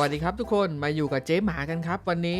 วัสดีครับทุกคนมาอยู่กับเจ๊หมากันครับ วันนี้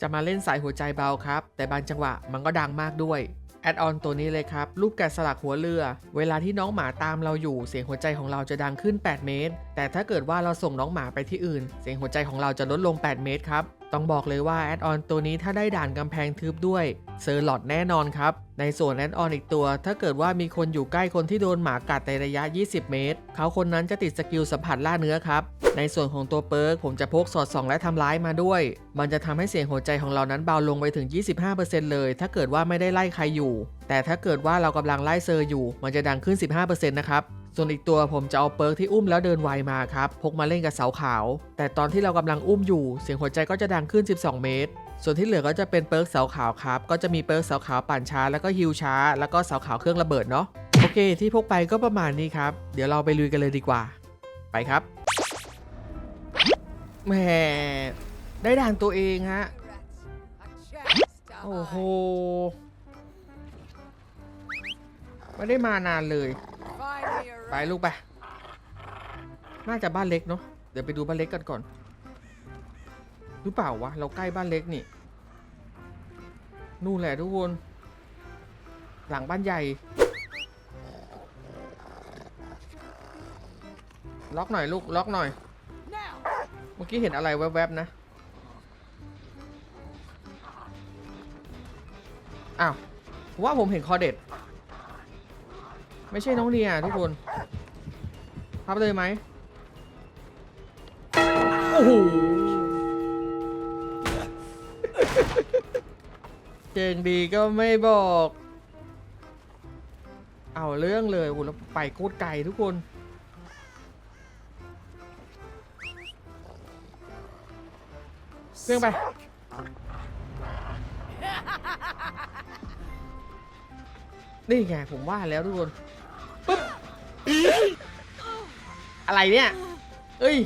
จะมาเล่นสายหัวใจเบาครับ แต่บางจังหวะมันก็ดังมากด้วยแอดออนตัวนี้เลยครับ รูปแกะสลักหัวเรือ เวลาที่น้องหมาตามเราอยู่เสียงหัวใจของเราจะดังขึ้น 8 เมตร แต่ถ้าเกิดว่าเราส่งน้องหมาไปที่อื่น เสียงหัวใจของเราจะลดลง 8 เมตรครับ ต้องบอกเลยว่าแอดออนตัวนี้ถ้าได้ด่านกำแพงทึบด้วยเซอร์ลอดแน่นอนครับ ในส่วนแอดออนอีกตัว ถ้าเกิดว่ามีคนอยู่ใกล้คนที่โดนหมากัดในระยะ 20 เมตร เขาคนนั้นจะติดสกิลสัมผัสล่าเนื้อครับ ในส่วนของตัวเปิร์กผมจะพกสอดส่องและทำร้ายมาด้วย มันจะทำให้เสียงหัวใจของเรานั้นเบาลงไปถึง 25%เลย ถ้าเกิดว่าไม่ได้ไล่ใครอยู่ แต่ถ้าเกิดว่าเรากำลังไล่เซอร์อยู่ มันจะดังขึ้น 15%นะครับ ส่วนอีกตัวผมจะเอาเปิร์กที่อุ้มแล้วเดินไวมาครับ พกมาเล่นกับเสาขาว แต่ตอนที่เรากำลังอุ้มอยู่ เสียงหัวใจก็จะดังขึ้น 12 เมตร ส่วนที่เหลือก็จะเป็นเปิร์กเสาขาวครับ ก็จะมีเปิร์กเสาขาวปั่นช้า แล้วก็ฮิวช้า แล้วก็เสาขาวเครื่องระเบิดเนาะ โอเค ที่พกไปก็ประมาณนี้ครับ เดี๋ยวเราไปลุยกันเลยดีกว่า ไปครับแหมได้ด่านตัวเองฮะ โอ้โห ไม่ได้มานานเลย ไปลูกไป น่าจะบ้านเล็กเนาะ เดี๋ยวไปดูบ้านเล็กกันก่อน หรือเปล่าวะ เราใกล้บ้านเล็กนี่ นู่นแหละทุกคน หลังบ้านใหญ่ ล็อกหน่อยลูก ล็อกหน่อย เมื่อกี้เห็นอะไรแวบๆนะ อ้าวว่าผมเห็นคอเด็ด ไม่ใช่น้องเนียทุกคนพับเลยไหมโอ้โหเก่งดีก็ไม่บอก เอาเรื่องเลยโอ้โหแล้วไปโคตรไกลทุกคนเครื่องไป นี่ไงผมว่าแล้วทุกคนปึ๊บ อะไรเนี่ย เอ้ย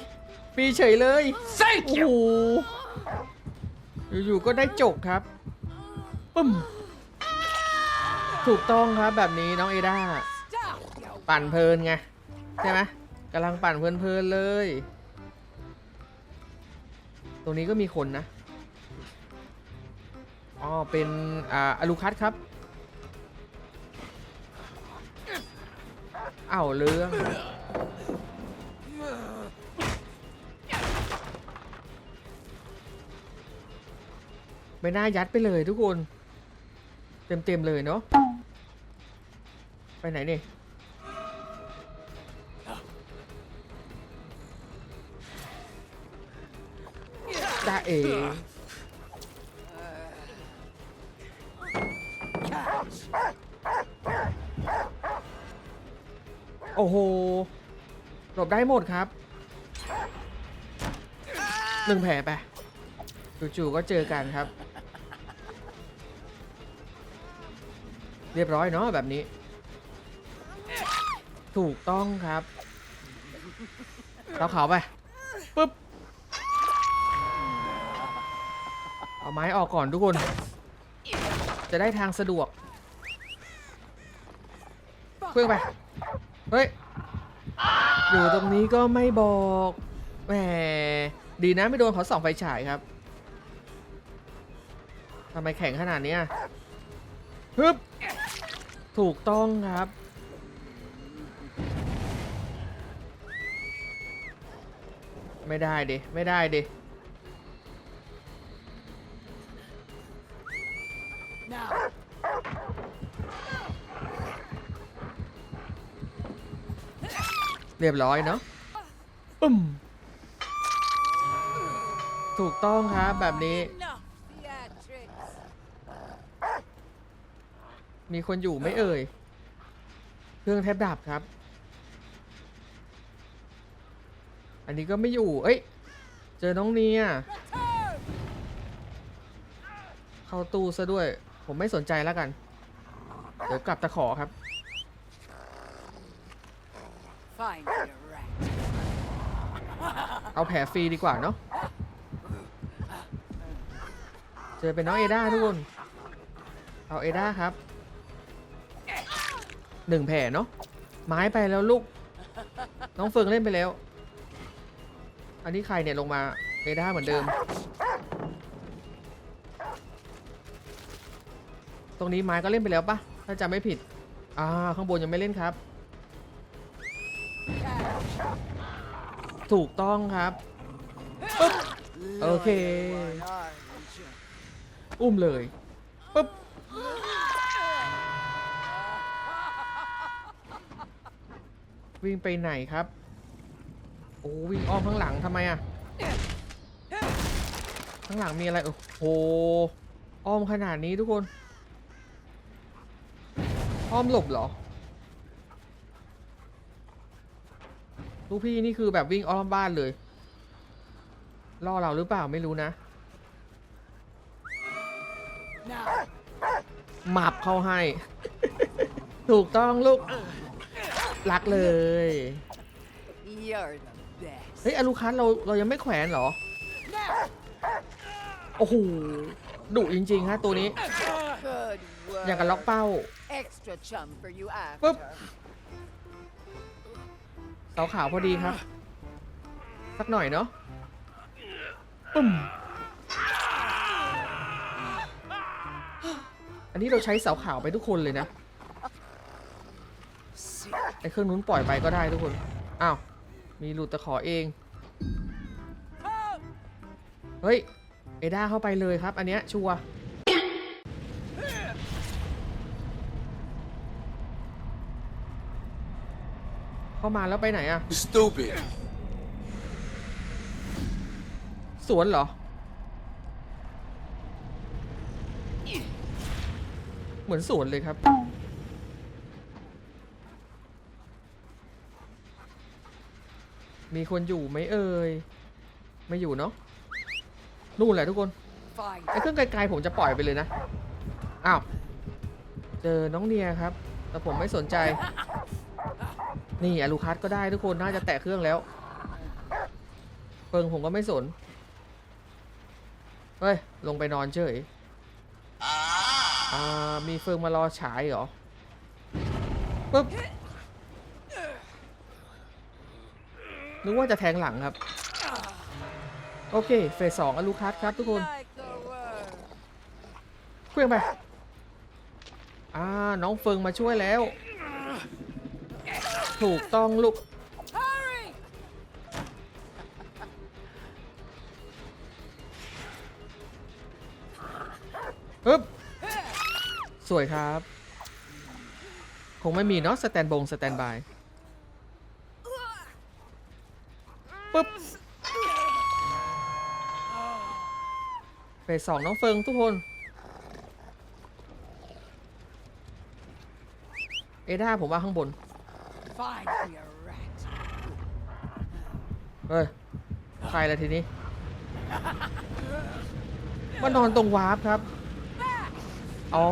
ฟรีเฉยเลย Thank โอ้โหอยู่ๆก็ได้จกครับปึ้ม ถูกต้องครับแบบนี้น้องเอด้าปั่นเพลินไง ใช่ไหมกำลังปั่นเพลินๆเลย ตรงนี้ก็มีคนนะ อ๋อ เป็น อ่าอลูคัสครับ เอ้าเรื่องไม่น่ายัดไปเลยทุกคน เต็มๆเลยเนาะไปไหนเนี่ยจ้าเอ๋ โอ้โหหลบได้หมดครับหนึ่งแผลไปจู่ๆก็เจอกันครับ เรียบร้อยเนาะแบบนี้ ถูกต้องครับเราเขาไปปึ๊บเอาไม้ออกก่อนทุกคน จะได้ทางสะดวกเพื่องไป เฮ้ย อยู่ตรงนี้ก็ไม่บอก แหม ดีนะไม่โดนเขาส่องไฟฉายครับ ทำไมแข็งขนาดนี้ฮึบ ถูกต้องครับ ไม่ได้ดิ ไม่ได้ดิ รียบร้อยเนาะปึ้มถูกต้องครับแบบนี้ enough theatrics. มีคนอยู่ไหม่เอ่ย เครื่องแทบดับครับ อันนี้ก็ไม่อยู่ เอ้ย เจอน้องเนีย Return! เข้าตู้ซะด้วย ผมไม่สนใจแล้วกัน เดี๋ยวกลับตะขอครับ Find your rat. เอาแผลฟรีดีกว่าเนาะเจอเป็นน้องเอด้าทุกคน เอาเอด้าครับหนึ่งแผลเนาะไม้ไปแล้วลูก น้องเฟิงเล่นไปแล้ว อันนี้ใครเนี่ยลงมาเอด้าเหมือนเดิม ตรงนี้ไม้ก็เล่นไปแล้วปะถ้าจำไม่ผิด อ่า ข้างบนยังไม่เล่นครับ ถูกต้องครับปุ๊บโอเค อุ้มเลยปุ๊บวิ่งไปไหนครับ โอ้วิ่งอ้อมข้างหลังทำไมอะข้างหลังมีอะไร โอ้โห อ้อมขนาดนี้ทุกคน อ้อมหลบเหรอ ลูกพี่นี่คือแบบวิ่งอ้อมบ้านเลยล่อเราหรือเปล่าไม่รู้นะ Now, หมับเข้าให้ ถูกต้องลูกรักเลย you're the best. เฮ้ยอลูคัสเราเรายังไม่แขวนเหรอ Now, โอ้โหดุจริงๆฮะตัวนี้ good work. อย่างกับล็อกเป้า Extra chum for you after. ปุ๊บ เสาขาวพอดีครับ สักหน่อยเนาะปึ้มอันนี้เราใช้เสาขาวไปทุกคนเลยนะไอ้เครื่องนู้นปล่อยไปก็ได้ทุกคน อ้าว มีหลุดตะขอเอง เฮ้ย เอด้าเข้าไปเลยครับ อันเนี้ยชัวร์ เข้ามาแล้วไปไหนอะ Stupid. สวนเหรอ เหมือนสวนเลยครับ มีคนอยู่ไหมเอ่ย ไม่อยู่เนาะ นู่นแหละทุกคน Fine. ไอ้เครื่องไกลๆผมจะปล่อยไปเลยนะ อ้าว เจอน้องเนียครับ แต่ผมไม่สนใจ นี่อลูคัสก็ได้ทุกคนน่าจะแตะเครื่องแล้วเฟิงผมก็ไม่สน เฮ้ย ลงไปนอนเฉยอ่ามีเฟิงมารอฉายเหรอปึ๊บนึกว่าจะแทงหลังครับ โอเค เฟสสองอลูคัสครับทุกคนเคลื่องไปอ่าน้องเฟิงมาช่วยแล้ว ถูกต้องลูก ปึ๊บ สวยครับ คงไม่มีเนาะสแตนบง สแตนบาย ปึ๊บเฟสสองน้องเฟิงทุกคน เอด้าผมว่าข้างบน Fine for your rat. เฮ้ย ใครละทีนี้มานอนตรงวาร์ปครับ อ๋อ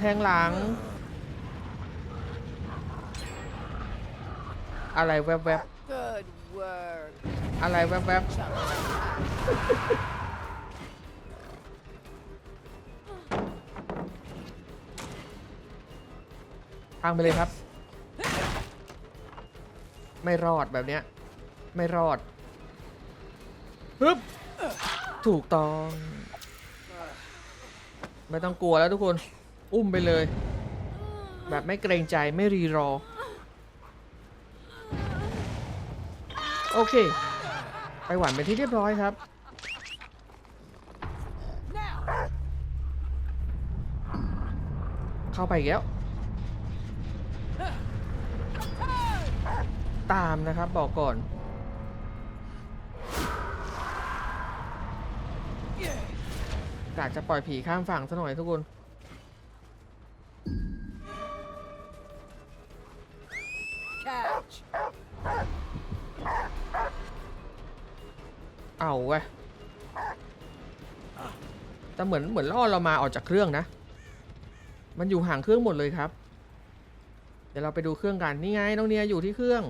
แทงหลัง อะไรแวบ Good work. ๆ อะไรแวบ Chum. ๆพังไปเลยครับ ไม่รอดแบบเนี้ย ไม่รอดฮึบถูกต้อง ไม่ต้องกลัวแล้วทุกคน อุ้มไปเลย แบบไม่เกรงใจไม่รีรอ โอเค ไปหวานเป็นที่เรียบร้อยครับ Now, เข้าไปอีกแล้ว ตามนะครับ บอกก่อนกะจะปล่อยผีข้ามฝั่งซะหน่อยทุกคน catch. เอาเว้ยแต่เหมือนเหมือนล่อเรามาออกจากเครื่องนะ มันอยู่ห่างเครื่องหมดเลยครับ เดี๋ยวเราไปดูเครื่องกัน นี่ไง น้องเนียอยู่ที่เครื่อง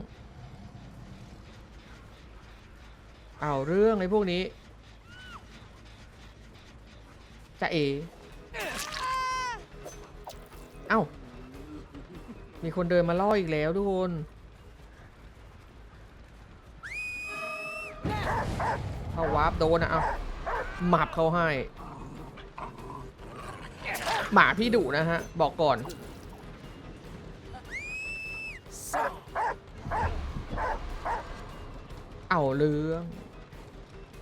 เอาเรื่องไอ้พวกนี้จะเอ เอ้า มีคนเดินมาล่ออีกแล้วทุกคน เข้าวาร์ปโดนนะเอาหมับเขาให้ หมาพี่ดุนะฮะ บอกก่อน เอาเรื่อง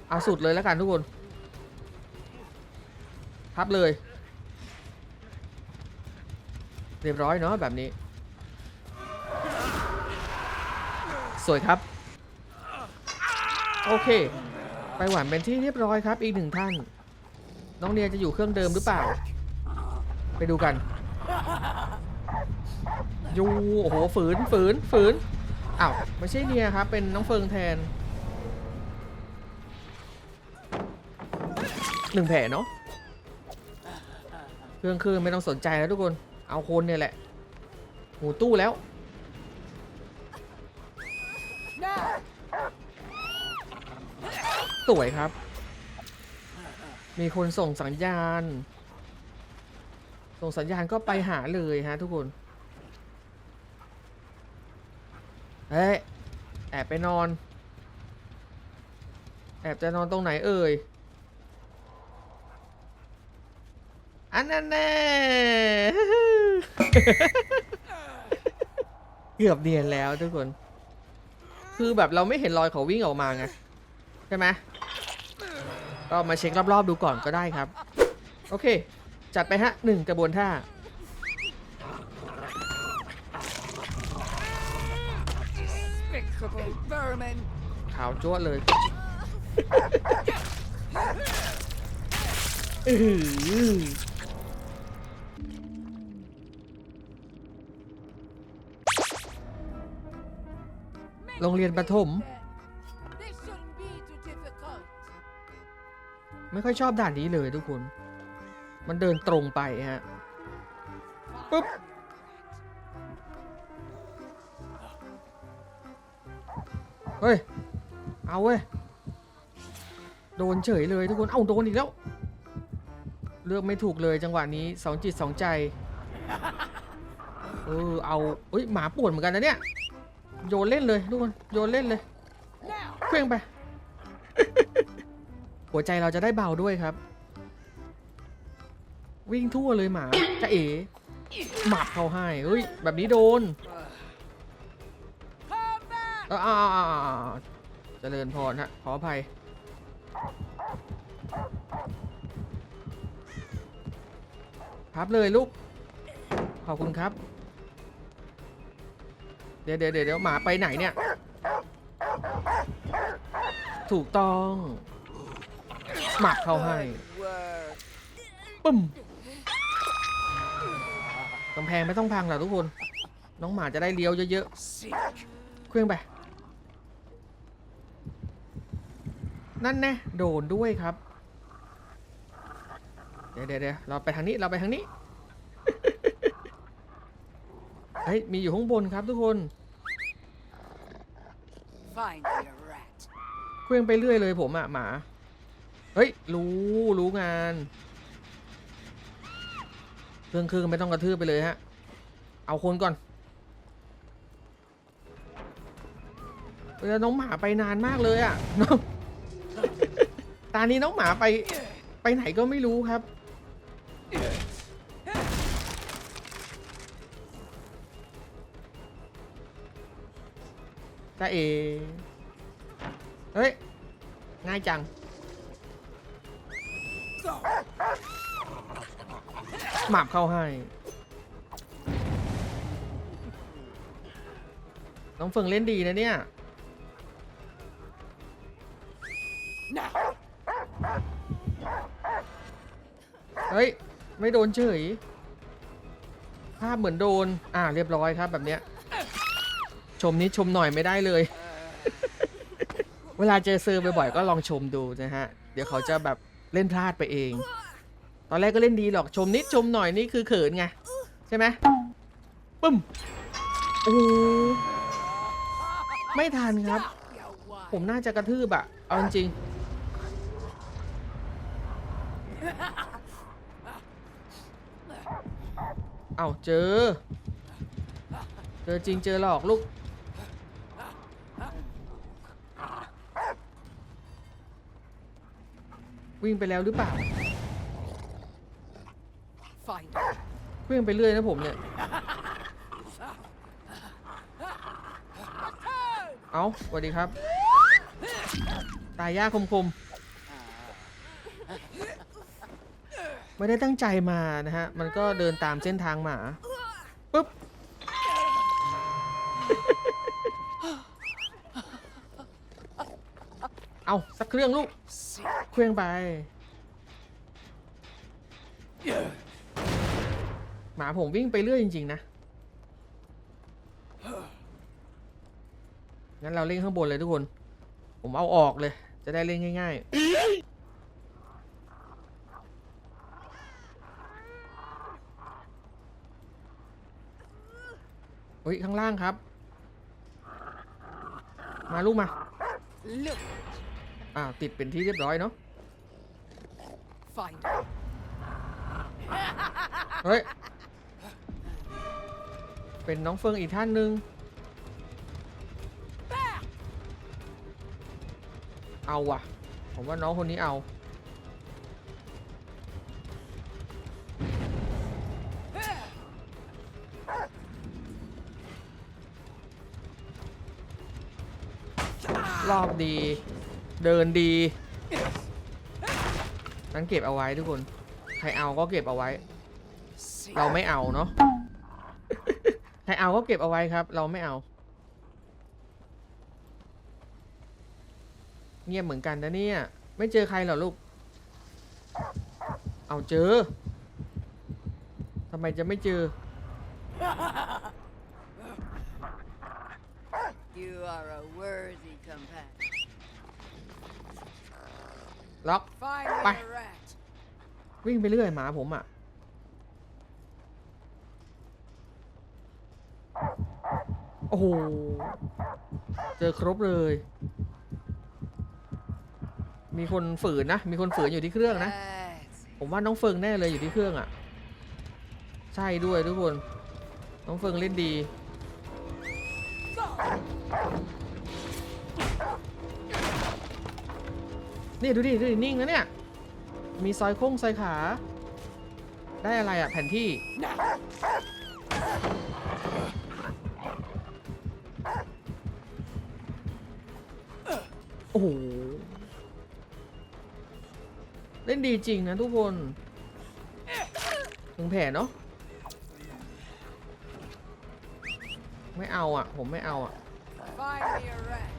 เอาสุดเลยแล้วกันทุกคนพับเลย เรียบร้อยเนาะแบบนี้ สวยครับ โอเค ไปหวานเป็นที่เรียบร้อยครับ อีกหนึ่งท่าน น้องเนียจะอยู่เครื่องเดิมหรือเปล่า ไปดูกันยูโอ้โหฝืนฝืนฝืนอ้าวไม่ใช่เนียครับ เป็นน้องเฟิงแทน หนึ่งแผลเนาะเครื่องคือไม่ต้องสนใจแล้วทุกคน เอาคนเนี่ยแหละหูตู้แล้วสวยครับ มีคนส่งสัญญาณ ส่งสัญญาณก็ไปหาเลยฮะทุกคน เฮ้ย แอบไปนอน แอบจะนอนตรงไหนเอ่ย อันนั้นแน่เกือบเนียนแล้วทุกคน คือแบบเราไม่เห็นรอยเขาวิ่งออกมาไงใช่ไหมก็มาเช็ครอบๆดูก่อนก็ได้ครับ โอเค จัดไปฮะหนึ่งกระบวนท่า Despicable vermin. ขาวจ้วดเลยอื้อ โรงเรียนประถม ไม่ค่อยชอบด่านนี้เลยทุกคน มันเดินตรงไปฮะปุ๊บเฮ้ย เอาเว้ย โดนเฉยเลยทุกคน เอ้าโดนอีกแล้ว เลือกไม่ถูกเลยจังหวะนี้สองจิตสองใจ เออ เอาเอ้ย หมาป่วนเหมือนกันนะเนี่ย โยนเล่นเลยทุกคนโยนเล่นเลยเครื่องไป หัวใจเราจะได้เบาด้วยครับ วิ่งทั่วเลยหมาจะเอ๋หมับเขาให้เฮ้ยแบบนี้โดนเอออ่าเจริญพรฮะขออภัยพับเลยลูกขอบคุณครับ ดี๋ยวเดี๋ยวเดี๋ยวเดี๋ยวหมาไปไหนเนี่ย ถูกต้องหมับเข้าให้ปึ้มกำแพงไม่ต้องพังหรอกทุกคน น้องหมาจะได้เลี้ยวเยอะๆเครื่องไป นั่นแน่โดนด้วยครับ เดี๋ยวเดี๋ยวเดี๋ยวเราไปทางนี้เราไปทางนี้ เฮ้ย มีอยู่ข้างบนครับทุกคน Find me a rat. เครื่องไปเรื่อยเลยผมอะหมา เฮ้ย รู้รู้งานเครื่องคือไม่ต้องกระทืบไปเลยฮะ เอาคนก่อนเออน้องหมาไปนานมากเลยอะน้องตานี้น้องหมาไปไปไหนก็ไม่รู้ครับ ตาเอเฮ้ย ง่ายจัง หมับเข้าให้ น้องเฟิงเล่นดีนะเนี่ย เฮ้ย ไม่โดนเฉยภาพเหมือนโดน อ่า เรียบร้อยครับแบบเนี้ย ชมนิดชมหน่อยไม่ได้เลย เวลาเจอเซอร์บ่อยๆก็ลองชมดูนะฮะ เดี๋ยวเขาจะแบบเล่นพลาดไปเอง ตอนแรกก็เล่นดีหรอกชมนิดชมหน่อยนี่คือเขินไง ใช่ไหมปึ้มโอ้ไม่ทันครับ ผมน่าจะกระทืบอะเอาจริงเอาเจอ เจอจริงเจอหลอกลูก เวิ่งไปแล้วหรือเปล่า Find her. วิ่งไปเรื่อยนะผมเนี่ย เอาสวัสดีครับ ตายยากคมๆ ไม่ได้ตั้งใจมานะฮะ มันก็เดินตามเส้นทางหมาปุ๊บ เอาสักเครื่องลูก See. เครื่องไป หมาผมวิ่งไปเรื่อยจริง ๆ นะ งั้นเราเล่นข้างบนเลยทุกคน ผมเอาออกเลย จะได้เล่นง่าย ๆเฮ้ยข้างล่างครับ มาลูกมา อ่าติดเป็นที่เรียบร้อยเนาะ Find her. เฮ้ย เป็นน้องเฟิงอีกท่านหนึ่งเอาว่ะ ผมว่าน้องคนนี้เอา รอบดี เดินดี นั้นเก็บเอาไว้ทุกคน ใครเอาก็เก็บเอาไว้ See. เราไม่เอาเนาะ ใครเอาก็เก็บเอาไว้ครับ เราไม่เอา เงียบเหมือนกันนะเนี่ย ไม่เจอใครเหรอลูก เอาเจอ ทำไมจะไม่เจอ You are a worthy companion. ล็อก Find Bye. me a rat. วิ่งไปเรื่อยหมาผมอะ่ะ โอ้โห เจอครบเลย มีคนฝืนนะ มีคนฝืนอยู่ที่เครื่องนะ That's ผมว่าน้องเฟิงแน่เลยอยู่ที่เครื่องอะ่ะ ใช่ด้วยทุกคน น้องเฟิงเล่นดี นี่ดูดิดูดินิ่งนะเนี่ย มีซอยโค้งซอยขา ได้อะไรอะ่ะแผนที่ โอ้โห เล่นดีจริงนะทุกคน ถึงแผลเนาะ ไม่เอาอะ ผมไม่เอาอะ Find me a rat.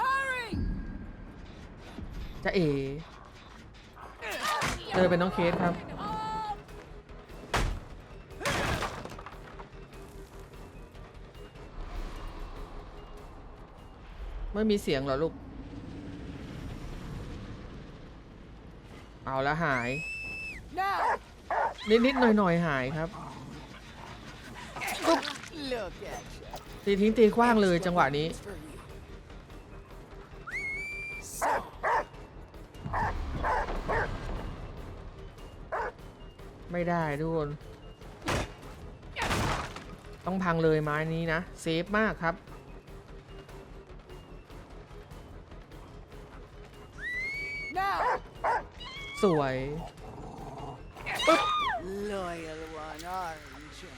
Hurry! จะเอเจอเป็นน้องเคสครับ Home! ไม่มีเสียงเหรอลูก เอาละหาย Now! นิดนิดหน่อยหน่อยๆหายครับ Look at you. ตีทิ้งตีกว้างเลยจังหวะนี้ ไม่ได้ทุกคน ต้องพังเลยไม้นี้นะ เซฟมากครับ สวย Loyal one, aren't you?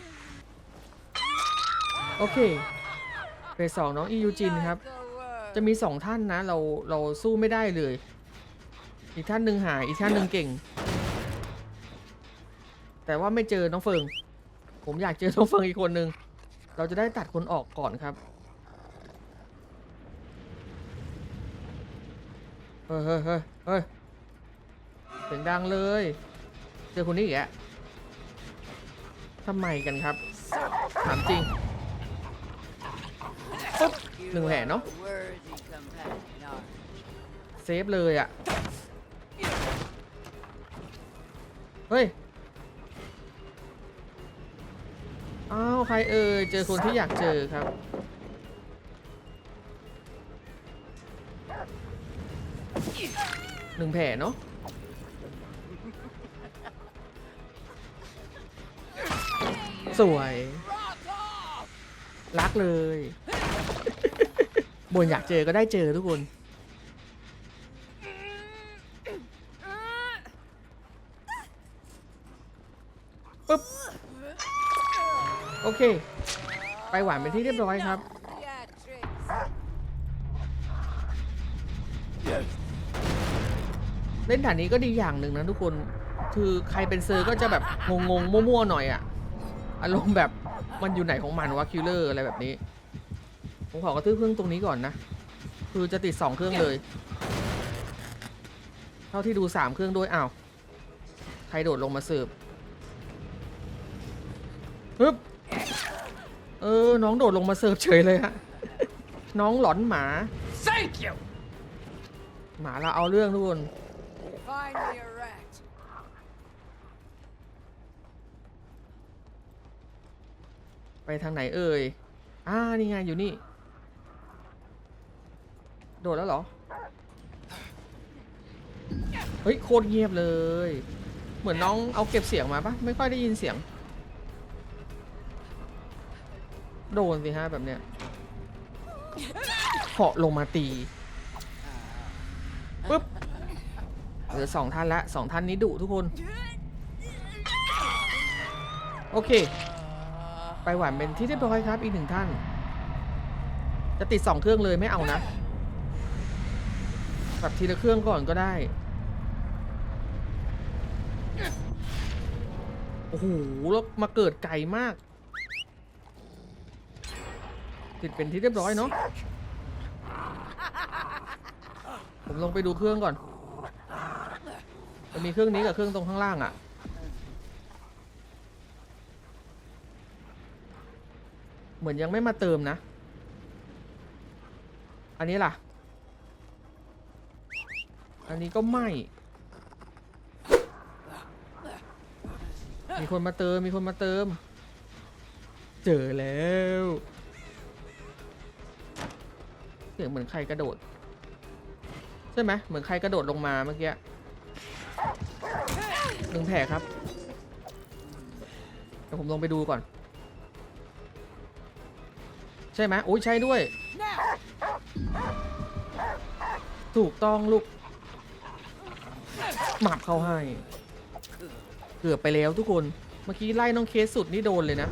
โอเคเฟสสองน้องอียูจินครับ จะมีสองท่านนะ เราเราสู้ไม่ได้เลย อีกท่านหนึ่งหายอีกท่านหนึ่งเก่ง แต่ว่าไม่เจอน้องเฟิง ผมอยากเจอน้องเฟิงอีกคนนึง เราจะได้ตัดคนออกก่อนครับเฮ้ยเฮ้ยเฮ้ยเฮ้ยเสียงดังเลย เจอคนนี้อีกแล้วทำไมกันครับ ถามจริง You หนึ่งแผลเนาะเซฟเลยอะ่ะ เฮ้ย อ้าวใครเอ่ยเจอคนที่อยากเจอครับ หนึ่งแผลเนาะสวย รักเลยบนอยากเจอก็ได้เจอทุกคน ปึ๊บ โอเค ไปหวานเป็นที่เรียบร้อยครับ เล่นด่านนี้ก็ดีอย่างหนึ่งนะทุกคน คือใครเป็นเซอร์ก็จะแบบงงๆมั่วๆหน่อยอะอารมณ์แบบมันอยู่ไหนของมันวะคิลเลอร์อะไรแบบนี้ ผมขอกระทืบเครื่องตรงนี้ก่อนนะ คือจะติดสองเครื่องเลย เท่าที่ดูสามเครื่องด้วยอ้าว ใครโดดลงมาเสิร์ฟฮึบ เออ น้องโดดลงมาเสิร์ฟเฉยเลยฮะ น้องหลอนหมา Thank you. หมาเราเอาเรื่องทุกคน Finally a rat. ไปทางไหนเอ่ย อ่า นี่ไงอยู่นี่ โดดแล้วเหรอ เฮ้ย โคตรเงียบเลย เหมือนน้องเอาเก็บเสียงมาปะไม่ค่อยได้ยินเสียง โดนสิฮะแบบเนี้ยเหาะลงมาตีปุ๊บเหลือสองท่านละสองท่านนี้ดุทุกคน โอเค ไปหวานเป็นที่เรียบร้อยครับอีกหนึ่งท่าน จะติดสองเครื่องเลยไม่เอานะแบบทีละเครื่องก่อนก็ได้ โอ้โหแล้วมาเกิดไกลมาก ติดเป็นที่เรียบร้อยเนาะผมลงไปดูเครื่องก่อนมันมีเครื่องนี้กับเครื่องตรงข้างล่างอะ่ะเหมือนยังไม่มาเติมนะ อันนี้ล่ะ อันนี้ก็ไม่ มีคนมาเติม มีคนมาเติม เจอแล้ว สียงเหมือนใครกระโดด ใช่ไหมเหมือนใครกระโดดลงมาเมื่อกี้หนึ่งแผลครับเดี๋ยวผมลงไปดูก่อน ใช่ไหมโอ้ยใช่ด้วย ถูกต้องลูกหมับเข้าให้ เกือบไปแล้วทุกคน เมื่อกี้ไล่น้องเคสสุดนี่โดนเลยนะ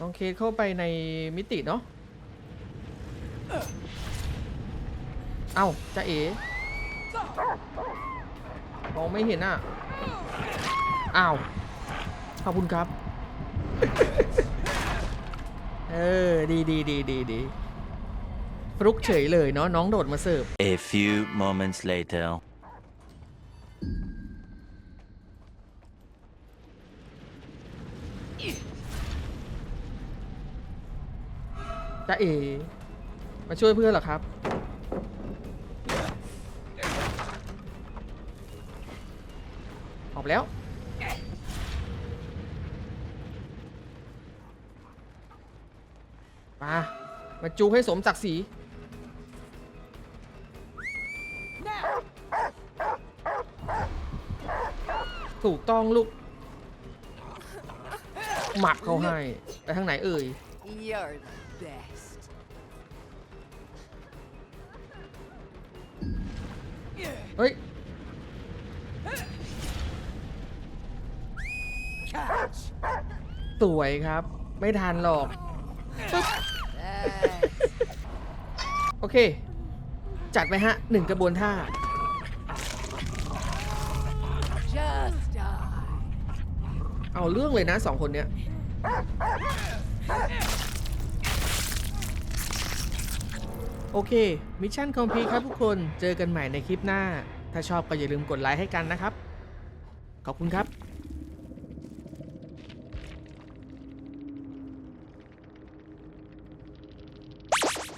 น้อง เคสเข้าไปในมิติเนาะ เอ้าจะเอ๋มองไม่เห็นอะ อ้าว ขอบคุณครับ เออ ดีดีดีดีดีฟลุกเฉยเลยเนาะน้องโดดมาเสิร์ฟ A few moments later. จะเอ มาช่วยเพื่อนเหรอครับ ออกแล้ว มา มาจูให้สมศักดิ์ศรีถูกต้องลูก หมับเขาให้ ไปทางไหนเอ่ย You're the best. เฮ้ย Catch. สวยครับ ไม่ทันหรอก That's โอเค จัดไปฮะหนึ่งกระบวนท่า just die. เอาเรื่องเลยนะสองคนเนี้ย อเค มิชชั่นคอมพลีครับทุกคน เจอกันใหม่ในคลิปหน้า ถ้าชอบก็อย่าลืมกดไลค์ให้กันนะครับ ขอบคุณครับ